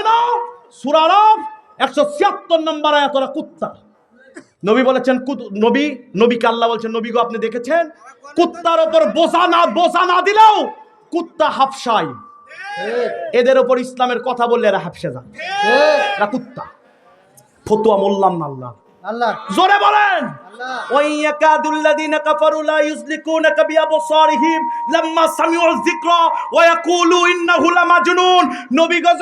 হয় দাও একশো ছিয়াত্তর নম্বর কুত্তা। নবী বলেছেন নবী, নবীকে আল্লাহ বলছেন, নবী গো, আপনি দেখেছেন? কুত্তার ওপর বোঝা না বোঝা না দিলেও কুত্তা হাফসাই। এদের ওপর ইসলামের কথা বললে এরা হাফসে যায়। এরা কুত্তা। ফতুয়া মোল্লাম আল্লাহ জোরে বলেন।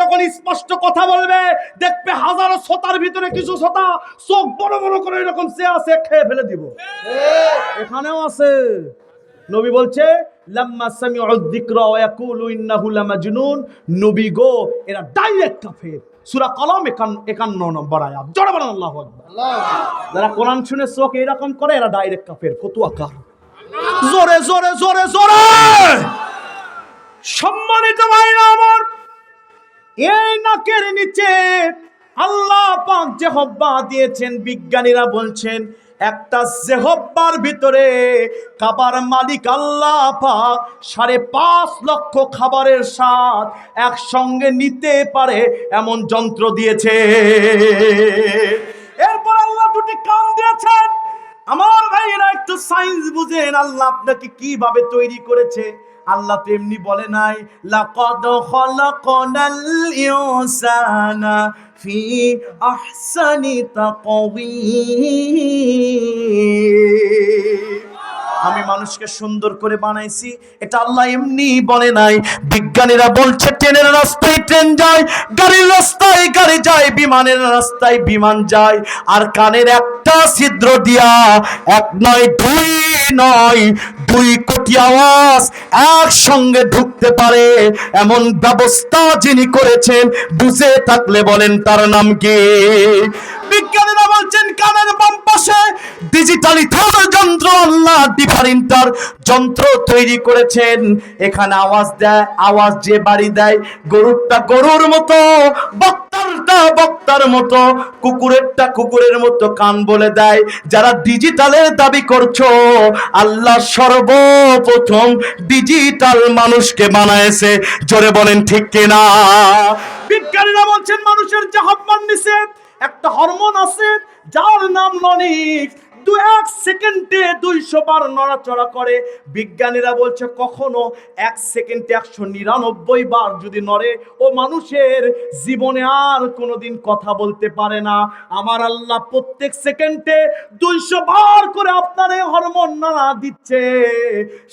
যখন স্পষ্ট কথা বলবে দেখবে হাজারো শ্রোতার ভিতরে কিছু শ্রোতা চোখ বড় বড় করে এরকম সে আছে খেয়ে ফেলে দিব। এখানেও আছে। নবী বলছে লাম্মা সামিউল যিকরা ওয়া ইয়াকুলু ইন্নাহু লামাজনুন। নবী গো এরা ডাইরেক্ট কাফের। সূরা কলম 51 নম্বর আয়াত। জড় বলেন আল্লাহ যারা কোরআন শুনে চোখ এইরকম করে, এরা ডাইরেক্ট কাপের ফতুয়া কার? জোরে জোরে জোরে জোরে! সম্মানিত ভাই আমার, এই নাকের নিচে আল্লাহ পাক যে হব্বা দিয়েছেন, বিজ্ঞানীরা বলছেন একটা জেহব্বার ভিতরে খাবার মালিক আল্লাহ পাক সাড়ে পাঁচ লক্ষ খাবারের স্বাদ একসঙ্গে নিতে পারে এমন যন্ত্র দিয়েছে। এরপর আল্লাহ দুটি কান দিয়েছেন। আমার ভাইয়েরা একটু সায়েন্স বুঝেন, আল্লাহ আপনাকে কীভাবে তৈরি করেছে? আল্লাহ তো এমনি বলে নাই, লাকাদ খলাকনাল ইনসানা ফি আহসানি তাকওয়িম। আমি মানুষকে সুন্দর করে বানাইছি। এটা আল্লাহ এমনি বলে নাই। বিজ্ঞানীরা বলছে, ট্রেনের রাস্তায় ট্রেন যায়, গাড়ির রাস্তায় গাড়ি যায়, বিমানের রাস্তায় বিমান যায়। আর কানের একটা ছিদ্র দিয়া, এক নয়, দুই নয়, দুই কোটি আওয়াজ একসঙ্গে ঢুকতে পারে। এমন ব্যবস্থা যিনি করেছেন, বুঝে থাকলে বলেন, তার নাম কি? বিজ্ঞানীরা বলছেন, কানের বাম পাশে ডিজিটালি যন্ত্র, আল্লাহ ডিফারেন্টার যন্ত্র তৈরি করেছেন। এখানে আওয়াজ দেয়, আওয়াজ যে বাড়ি দেয়, গরুরটা গরুর মতো, বক্তারটা বক্তার মতো, কুকুরেরটা কুকুরের মতো কান বলে দেয়। যারা ডিজিটালের দাবি করছ, আল্লাহ সর্বপ্রথম ডিজিটাল মানুষকে বানায়েছে জোরে বলেন ঠিক কিনা? বিজ্ঞানীরা বলছেন, মানুষের হরমোন নিছে একটা হরমোন আছে যার নাম লনিক দু এক সেকেন্ডে দুইশো বার নড়াচড়া করে। বিজ্ঞানীরা বলছে, কখনো এক সেকেন্ডে একশো নিরানব্বই বার যদি নড়ে, ও মানুষের জীবনে আর কোনোদিন কথা বলতে পারে না। আমার আল্লাহ প্রত্যেক সেকেন্ডে দুইশো বার করে আপনার এই হরমোন নাড়া দিচ্ছে।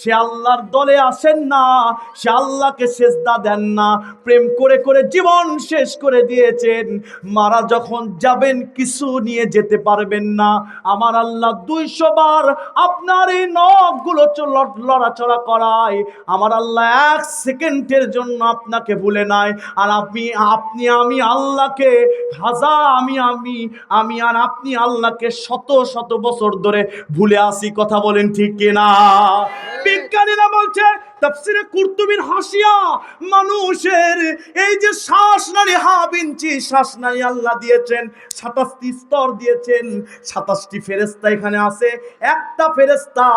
সে আল্লাহর দলে আসেন না, সে আল্লাহকে সেজদা দেন না। প্রেম করে করে জীবন শেষ করে দিয়েছেন। মারা যখন যাবেন, কিছু নিয়ে যেতে পারবেন না। আমার আল্লাহ দুইশো বার আপনার এই নখগুলো লড়াচড়া করায়। আমার আল্লাহ এক সেকেন্ডের জন্য আপনাকে ভুলে নাই। আর আপনি আপনি আমি আল্লাহকে হাজা আমি আমি আমি আর আপনি আল্লাহকে শত শত বছর ধরে ভুলে আসি। কথা বলেন ঠিক কিনা? বিজ্ঞানীরা বলছে তাফসিরে কুরতুবির হাসিয়া, মানুষের এই যে শ্বাস নারী হাফ ইঞ্চি শ্বাস নারী আল্লাহ দিয়েছেন, সাতাশটি স্তর দিয়েছেন, সাতাশটি ফেরেস্তা এখানে আছে। একটা ফেরেস্তা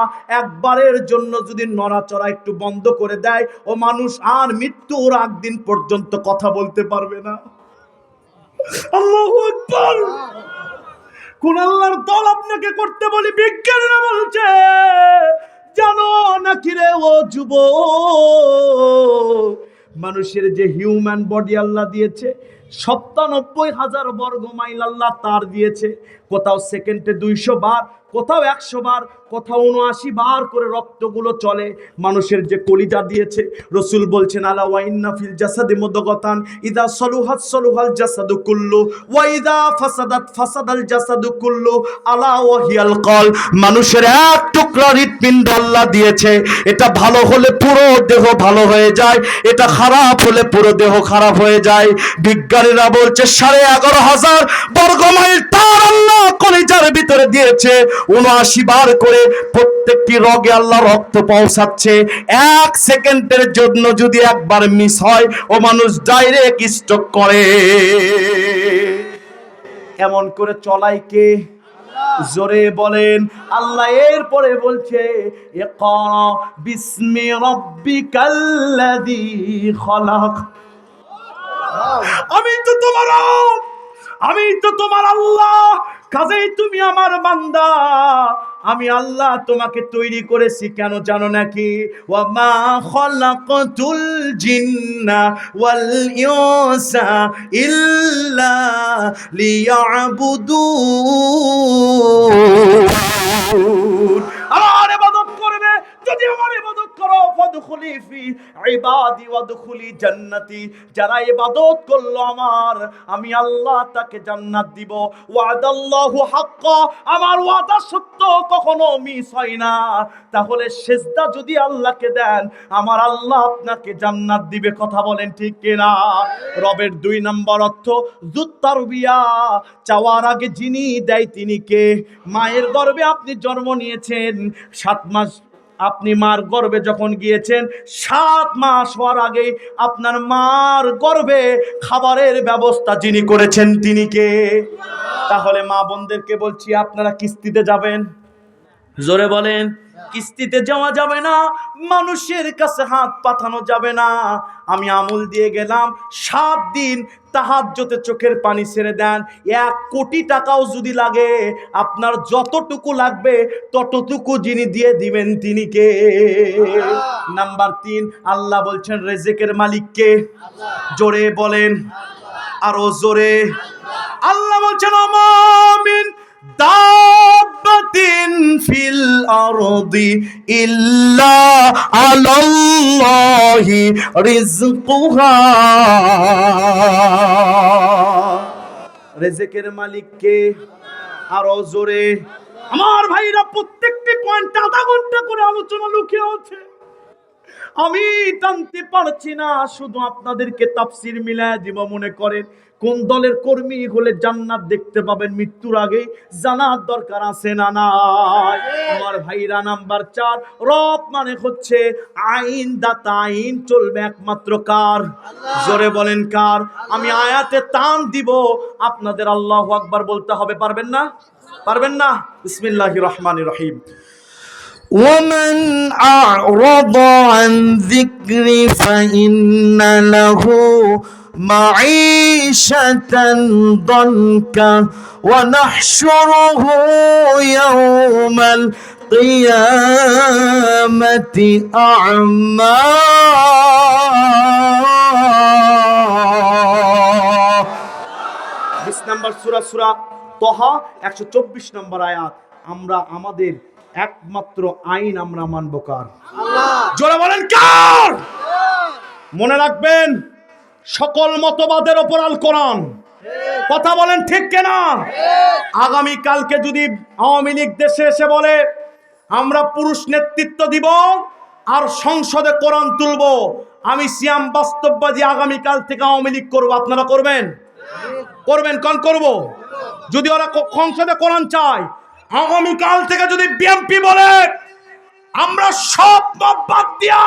একবারের জন্য যদি নড়াচড়া একটু বন্ধ করে দেয়, ও মানুষ আর মৃত্যুর আগ দিন পর্যন্ত কথা বলতে পারবে না। কোন আল্লাহর দল আপনাকে করতে বলি, বিজ্ঞানীরা বলছে জানো নাকি রে ও যুব মানুষের যে হিউম্যান বডি আল্লাহ দিয়েছে, সপ্তানব্বই হাজার বর্গ মাইল আল্লাহ তার দিয়েছে। কোথাও সেকেন্ডে দুইশো বার, কোথাও একশো বার, কোথাও উনআশি বার করে রক্তগুলো চলে। মানুষের যে কলিজা দিয়েছে, রসুল বলছেন, আলা ওয়াইন্না ফিল জাসাদি মুদগতান ইদা সলুহাত সলুহাল জাসাদু কুল্লু ওয়াইদা ফাসাদাত ফাসাদাল জাসাদু কুল্লু আলা ওয়াহিয়াল কল। মানুষের এক টুকরা হৃৎপিণ্ড আল্লাহ দিয়েছে, এটা ভালো হলে পুরো দেহ ভালো হয়ে যায়, এটা খারাপ হলে পুরো দেহ খারাপ হয়ে যায়। বিজ্ঞানীরা বলছে, সাড়ে এগারো হাজার বর্গ মাইল তার আল্লাহ কলিজার ভিতরে দিয়েছে। উনআশি বার করে প্রত্যেকটি রগে আল্লাহ রক্ত পৌঁছাচ্ছে। এক সেকেন্ডের জন্য যদি একবার মিস হয়, ও মানুষ ডাইরেক্ট স্ট্রোক করে। এমন করে চলাই কে? জোরে বলেন, আল্লাহ এরপরে বলছে বিসমি রাব্বিকাল্লাযী খলাক। আমি তো তোমার আমি তো তোমার আল্লাহ। কাজেই তুমি আমার বান্দা। আমি আল্লাহ তোমাকে তৈরি করেছি, কেন জানো নাকি? ওয়াল ইনসা ইল্লা লিয়াবুদু আমার করো ফাদখুলি ফি ইবাদি ওয়াদখুলি জান্নাতি। যারা ইবাদত করল আমার, আমি আল্লাহ তাকে জান্নাত দিব। ওয়াদাল্লাহু হাক্কা, আমার ওয়াদা সত্য কখনো মিস হয় না। তাহলে সেজদা যদি আল্লাহকে দেন, আমার আল্লাহ আপনাকে জান্নাত দিবে, কথা বলেন ঠিক কিনা? রবের দুই নম্বর অর্থ জুত্তার বিয়া চাওয়ার আগে যিনি দেয় তিনি কে? মায়ের গর্ভে আপনি জন্ম নিয়েছেন, সাত মাস আপনি মার গর্বে যখন গিয়েছেন, সাত মাস হওয়ার আগে আপনার মার গর্বে খাবারের ব্যবস্থা যিনি করেছেন তিনি কে? তাহলে মা বোনদেরকে বলছি, আপনারা কিস্তিতে যাবেন? জোরে বলেন। কিস্তিতে যাওয়া যাবে না, মানুষের কাছে হাত পাঠানো যাবে না। আমি আমুল দিয়ে গেলাম, সাত দিন তাহাজ্জতে চোখের পানি ছেড়ে দেন। এক কোটি টাকাও যদি লাগে, আপনার যতটুকু লাগবে, ততটুকু যিনি দিয়ে দিবেন তিনি কে? নাম্বার তিন, আল্লাহ বলছেন, রেজেকের মালিককে জোরে বলেন, আরও জোরে। আল্লাহ বলছেন, আমিন দাব্বাতিন ফিল আরদি ইল্লা আলাল্লাহি রিজকুহা রেজেকের মালিককে আরও জোরে। আমার ভাইরা প্রত্যেকটি পয়েন্ট আধা ঘণ্টা করে আলোচনা লুকিয়ে আছে। আমি টানতে পারছি না, শুধু আপনাদেরকে তাফসির মিলায় দিব মনে করেন। কোন দলের কর্মী হলে জান্নাত দেখতে পাবেন মৃত্যুর আগে জানার দরকার আছে না নাই আমার ভাইরা নাম্বার চার রব মানে হচ্ছে আইন দাতা আইন চলবে একমাত্র কার জোরে বলেন কার আমি আয়াতে টান দিব আপনাদের আল্লাহ আকবার বলতে হবে পারবেন না পারবেন না বিসমিল্লাহির রহমানির রহিম ومن أعرض عن ذكري فإن له معيشة ضنكا ونحشره يوم القيامة أعمى বিশ নম্বর সুরা সুরা তহা একশো চব্বিশ নম্বর আয়াত আমরা আমাদের একমাত্র আইন আমরা মানব কার জোরে বলেন কার মনে রাখবেন সকল মতবাদের ওপর আল কোরআন। কথা বলেন ঠিক কেনা? আগামী কালকে যদি আওয়ামী লীগ দেশে এসে বলে, আমরা পুরুষ নেতৃত্ব দিব আর সংসদে কোরআন তুলব, আমি সিয়াম বাস্তববাদী আগামী কাল থেকে আওয়ামী লীগ করব। আপনারা করবেন? করবেন, কন করব? যদি ওরা সংসদে কোরআন চায় আগামী কাল থেকে যদি বিএমপি বলে, আমরা সব বাদ দিয়া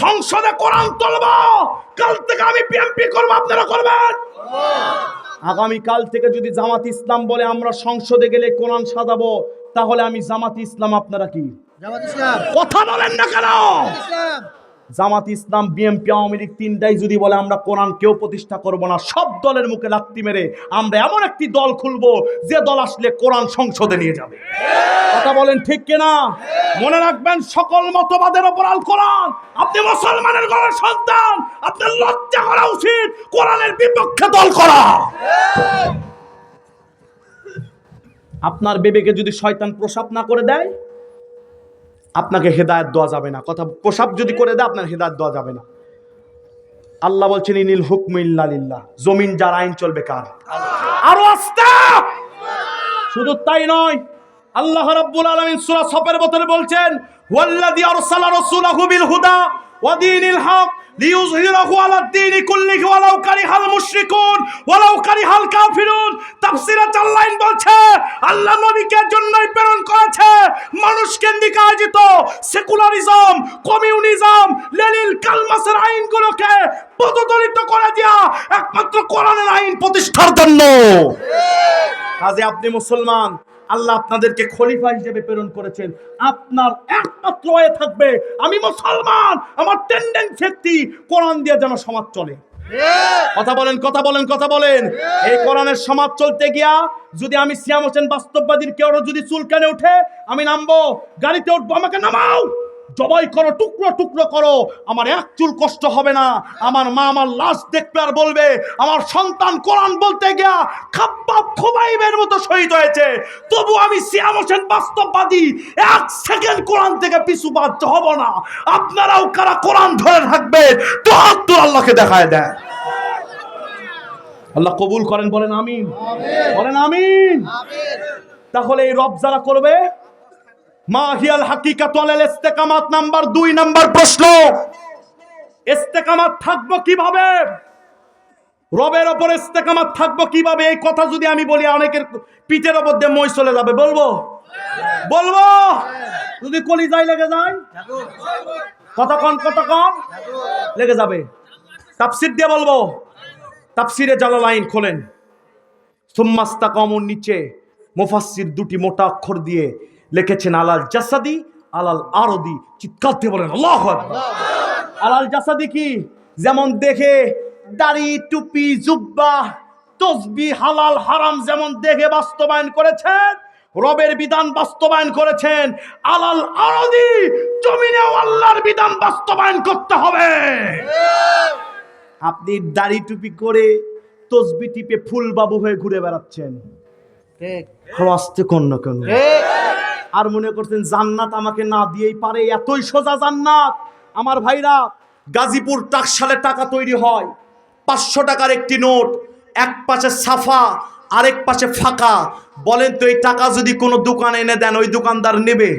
সংসদে কোরআন তুলব, কাল থেকে আমি করব আপনারা করবেন। আগামী কাল থেকে যদি জামাত ইসলাম বলে আমরা সংসদে গেলে কোরআন সাজাবো তাহলে আমি জামাত ইসলাম আপনারা কি? জামাত ইসলাম। কথা বলেন না কেন? জামাত ইসলাম, বিএনপি, আওয়ামী লীগ তিনটাই যদি বলে আমরা কোরআন কেউ প্রতিষ্ঠা করব না, সব দলের মুখে লাত্তি মেরে আমরা এমন একটি দল খুলবো যে দল আসলে কোরআন সংসদে নিয়ে যাবে। কথা বলেন ঠিক কিনা? মনে রাখবেন সকল মতবাদের ওপর আল কোরআন। আপনি মুসলমানের ঘরের সন্তান, আপনার লজ্জা করা উচিত, কোরআনের বিপক্ষে দল করা। আপনার বেবেকে যদি শয়তান প্রসাব না করে দেয় আপনাকে হেদায়ত দেওয়া যাবে না। কথা প্রসাব যদি করে দেয়, আপনার হেদায়ত দেওয়া যাবে না। আল্লাহ বলছেন, ইনিল হুকম ইল্লা জমিন যার আইন চলবে কার? আরও আস্তা! শুধু তাই নয় আল্লাহ রাব্বুল আলামিন সূরা সফের ভিতরে বলছেন, ওয়াল্লাযী আরসালা রাসূলাহু বিল হুদা ওয়া দীনিল হক লিইয়ুযহিরাহু আলা দ্বীনি কুল্লিহি ওয়ালাউ কারিহাল মুশরিকুন ওয়ালাউ কারিহাল কাফিরুন। তাফসীরে চার লাইন বলছে, আল্লাহ নবীকে জন্যই প্রেরণ করেছে মানুষ কেন্দ্রিক আয়োজিত সেকুলারিজম, কমিউনিজম, লেনিন কালমাসের আইনগুলোকে পদদলিত করে দিয়া একমাত্র কোরআনের আইন প্রতিষ্ঠার জন্য। কাজে আপনি মুসলমান আল্লাহ আপনাদেরকে খলিফা হিসেবে প্রেরণ করেছেন। আপনার একমাত্র হয়ে থাকবে আমি মুসলমান আমার টেন্ডেন্সি একটি কোরআন দিয়ে যেন সমাজ চলে। কথা বলেন কথা বলেন কথা বলেন। এই কোরআনের সমাজ চলতে গিয়া যদি আমি সিয়াম হোসেন বাস্তববাদীর কেউ যদি চুলকানে উঠে আমি নামবো গাড়িতে উঠবো আমাকে নামাও! জবাই করো টুকরো টুকরো করো। আমার এক চুল কষ্ট হবে না। আমার মা আমার লাশ দেখবে আর বলবে আমার সন্তান কোরআন বলতে গিয়া খাপ্পাব খোবাইবের মতো শহীদ হয়েছে। তবু আমি সিয়াম হোসেন বাস্তববাদী। এক সেকেন্ড কোরআন থেকে পিছু বাধ্য হব না। আপনারাও কারা কোরআন ধরে থাকবে তো তো আল্লাহকে দেখায় দেয় আল্লাহ কবুল করেন বলেন আমিন। বলেন আমিন। তাহলে এই রব যারা করবে মা হিয়াল হাকিকাত আলাল ইস্তেকামাত নাম্বার দুই নাম্বার প্রশ্ন। ইস্তেকামাত থাকব কীভাবে? রবের ওপর ইস্তেকামাত থাকব কীভাবে? এই কথা যদি আমি বলি, অনেকের পিঠের ওপর দিয়ে মই চলে যাবে। বলব? বলব? যদি কলি কলিজায় লেগে যায়? কতক্ষণ কতক্ষণ লেগে যাবে। তাফসির দিয়ে বলব? তাফসিরে জালালাইন খোলেন। সুম্মাস্তা কমর নিচে মুফাসসির দুটি মোটা অক্ষর দিয়ে লিখেছেন আলাল জাসাদি আলাল আরদি। চিৎকার দিয়ে বলেন আল্লাহু আলাল জাসাদি কি? যেমন দেখে দাড়ি টুপি জুব্বা তসবি হালাল হারাম যেমন দেখে বাস্তবায়ন করেছেন রবের বিধান বাস্তবায়ন করেছেন আলাল আরদি জমিনেও আল্লাহর বিধান বাস্তবায়ন করতে হবে। আপনি দাড়ি টুপি করে তসবি টিপে ফুল বাবু হয়ে ঘুরে বেড়াচ্ছেন। আসতে কন্য কেন আর মনে করছেন, জান্নাত আমাকে না দিয়েই পারে, এতই সোজা জান্নাত। আমার ভাইরা, গাজীপুর টাকশালে টাকা তৈরি হয়, পাঁচশো টাকার একটি নোট, এক পাশে সাফা, আরেক পাশে ফাঁকা। বলেন তো, এই টাকা যদি কোনো দোকানে এনে দেন, ওই দোকানদার নেবে?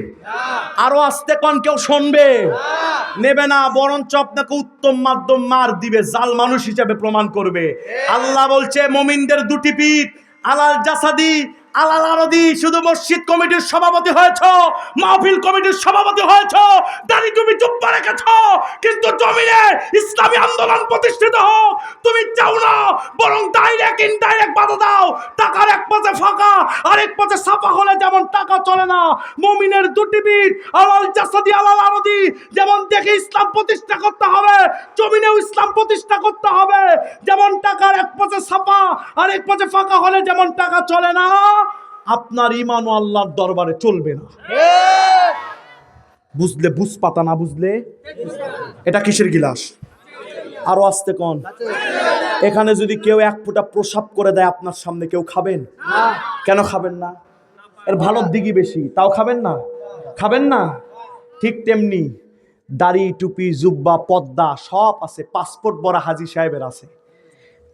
আরও আসতে কোন কেউ শুনবে? নেবে না, বরঞ্চ আপনাকে উত্তম মাধ্যম মার দিবে, জাল মানুষ হিসাবে প্রমাণ করবে। আল্লাহ বলছে, মমিনদের দুটি পিঠ, আলাল জাসাদি আলাল আরদি শুধু মসজিদ কমিটির সভাপতি হয়েছ, মাহফিল কমিটির সভাপতি হয়েছ, দাড়ি তুমি চুপ রেখেছ, কিন্তু জমিনে ইসলামী আন্দোলন প্রতিষ্ঠিত হোক, তুমি চাও না, বরং ডাইরেক্ট ইনডাইরেক্ট বাধা দাও, টাকার এক পাশে ফাঁকা আর এক পাশে সাফা হলে যেমন টাকা চলে না, মমিনের দুটি পিঠ আলাল জাসাদি, আলাল আরদি যেমন দেখে ইসলাম প্রতিষ্ঠা করতে হবে, জমিনেও ইসলাম প্রতিষ্ঠা করতে হবে, যেমন টাকার এক পাশে সাফা আর এক পাশে ফাঁকা হলে যেমন টাকা চলে না। আপনার ইমান ও আল্লাহর দরবারে চলবে না। বুঝলে বুঝ পাতা না বুঝলে? এটা কিসের গিলাস? আরও আসতে কন। এখানে যদি কেউ এক ফুটা প্রসাব করে দেয় আপনার সামনে, কেউ খাবেন? কেন খাবেন না? এর ভালোর দিকই বেশি। তাও খাবেন না? খাবেন না? ঠিক তেমনি দাড়ি, টুপি, জুব্বা, পদ্মা সব আছে। পাসপোর্ট বড় হাজি সাহেবের আছে।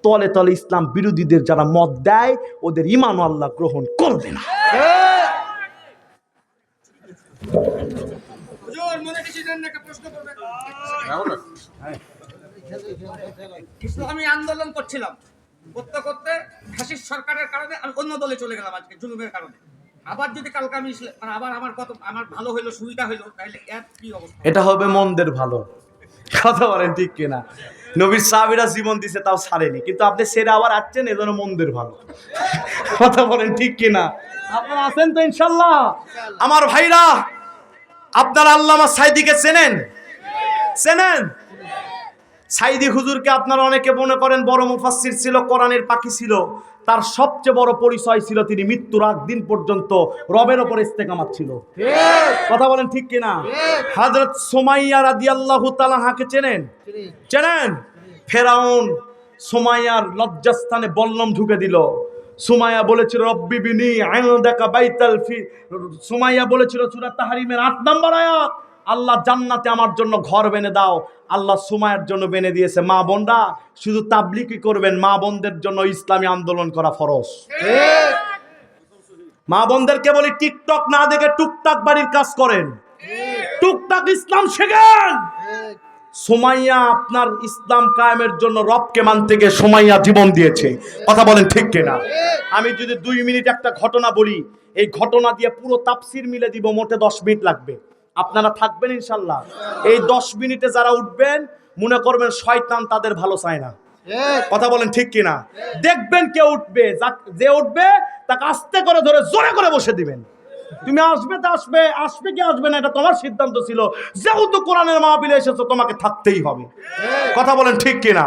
তলে তলে ইসলাম বিরোধীদের যারা মত দেয় ওদের ইমান আল্লাহ গ্রহণ করবে না। কিছু জন্য একটা প্রশ্ন করবেন। ইসলামী আন্দোলন করছিলাম। করতে করতে ফ্যাসিস্ট সরকারের কারণে আমি অন্য দলে চলে গেলাম আজকে জুলুমের কারণে। আবার যদি কালকে আমি মানে আবার আমার কত আমার ভালো হইল সুবিধা হইল তাহলে এর কি অবস্থা? এটা হবে মন্দের ভালো। কথা বলেন ঠিক কিনা? নবীর সাহাবিরা জীবন দিছে তাও ছাড়েনি। কিন্তু আপনি সেরা আবার আসছেন এজন্য মন্দির ভালো। কথা বলেন ঠিক কিনা? আপনারা আছেন তো ইনশাল্লাহ। আমার ভাইরা আপনারা আল্লামা সাইদিকে চেনেন? চেনেন? সাইদি হুজুরকে আপনারা অনেকে মনে করেন বড় মুফাসসির ছিল কোরআনের পাখি ছিল। তার সবচেয়ে বড় পরিচয় ছিল তিনি মৃত্যুর আগ দিন পর্যন্ত রবের ওপর ইস্তেকামাত ছিল। কথা বলেন ঠিক কিনা? হযরত সুমাইয়া রাদিয়াল্লাহু তাআলা হাকে চেনেন? চেনেন? ফেরাউন সুমাইয়ার লজ্জাস্থানে বল্লম ঢুকে দিল। সুমাইয়া বলেছিল, রব্বি বিনি আইনদাকা বাইতাল ফি সুমাইয়া বলেছিল, সূরা তাহরিমের 8 নম্বর আয়াত। আল্লাহ জান্নাতে আমার জন্য ঘর বেনে দাও। আল্লাহ সুমায়ের জন্য বেনে দিয়েছে। মা বোনরা শুধু তাবলিকি করবেন মা বোনদের জন্য ইসলামী আন্দোলন করা ফরজ। মা বোনদেরকে বলি টিকটক না দেখে টুকটাক বাড়ির কাজ করেন। টুকটাক ইসলাম শেখেন। সোমাইয়া আপনার ইসলাম কায়েমের জন্য রবকে মানতে গিয়ে সোমাইয়া জীবন দিয়েছে। কথা বলেন ঠিক কিনা? আমি যদি দুই মিনিট একটা ঘটনা বলি এই ঘটনা দিয়ে পুরো তাপসির মিলে দিব মোটে দশ মিনিট লাগবে। আপনারা থাকবেন ইনশাল্লাহ। এই দশ মিনিটে যারা উঠবেন মনে করবেন শয়তান তাদের ভালো চায় না। কথা বলেন ঠিক কিনা? দেখবেন কে উঠবে যে উঠবে তাকে আস্তে করে ধরে জোরে করে বসে দিবেন। তুমি আসবে তো আসবে আসবে কি আসবে না এটা তোমার সিদ্ধান্ত ছিল। যেহেতু কোরআনের মাহবিলে এসেছ তোমাকে থাকতেই হবে। কথা বলেন ঠিক কিনা?